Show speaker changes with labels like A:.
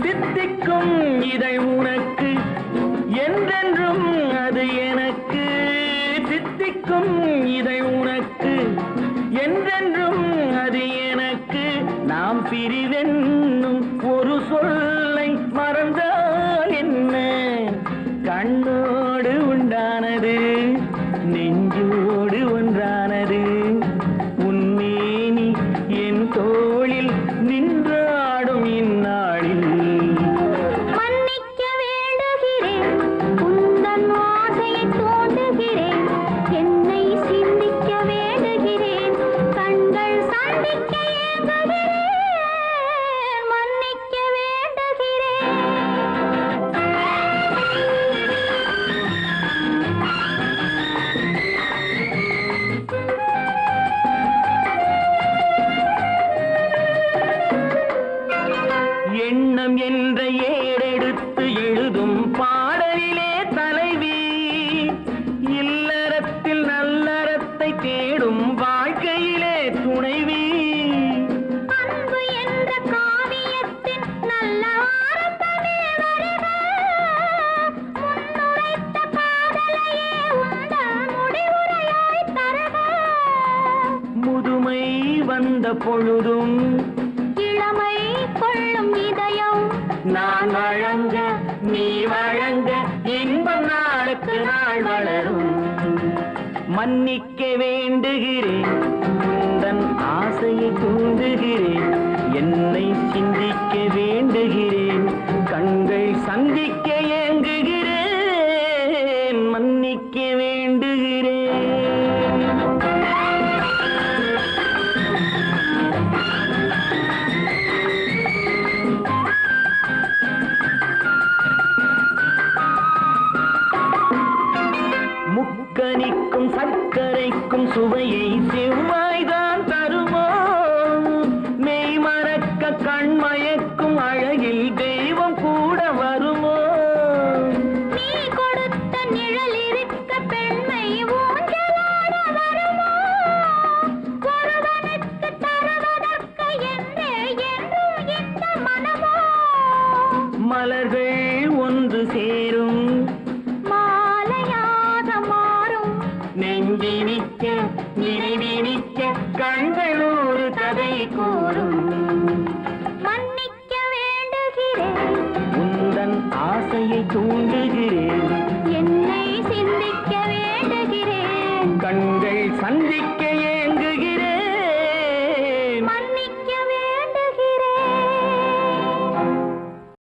A: தித்திக்கும் இதை உனக்கு என்றென்றும் அது எனக்கு. தித்திக்கும் இதை உனக்கு என்றென்றும் அது எனக்கு. நாம் பிரிவென்னும் ஒரு சொல்லை மறந்தால் என்ன? கண்ணோடு பொழுதும்
B: இளமை கொள்ளும் இதயம்.
A: நான் வழங்க நீ வழங்க இன்பம் நாளுக்கு நாள் வளரும். மன்னிக்க வேண்டுகிறேன் உந்தன் ஆசையை தூண்டுகிறேன். என்னை சிந்திக்க வேண்டுகிறேன் கண்கள் சந்திக்க ஏங்குகிறேன். மன்னிக்க வேண்டுகிறேன். முக்கனிக்கும் சர்க்கரைக்கும் சுவையை செவ்வாய்தான் தருமோ? மெய் மறக்க கண்மயக்கும் அழகில் தெய்வம் கூட வருமோ?
B: நீ கொடுத்த நிழல் இருக்க பெண்மை ஊஞ்சலாட வருமோ? ஒருவனுக்கு நினைக்க நினைவினிக்க கண்கள் ஒரு கதை
A: கூறும். மன்னிக்க வேண்டுகிறேன்.
B: உந்தன் ஆசையை
A: தூண்டுகிறேன். என்னை சிந்திக்க வேண்டுகிறேன். கண்கள் சந்திக்க ஏங்குகிறேன்.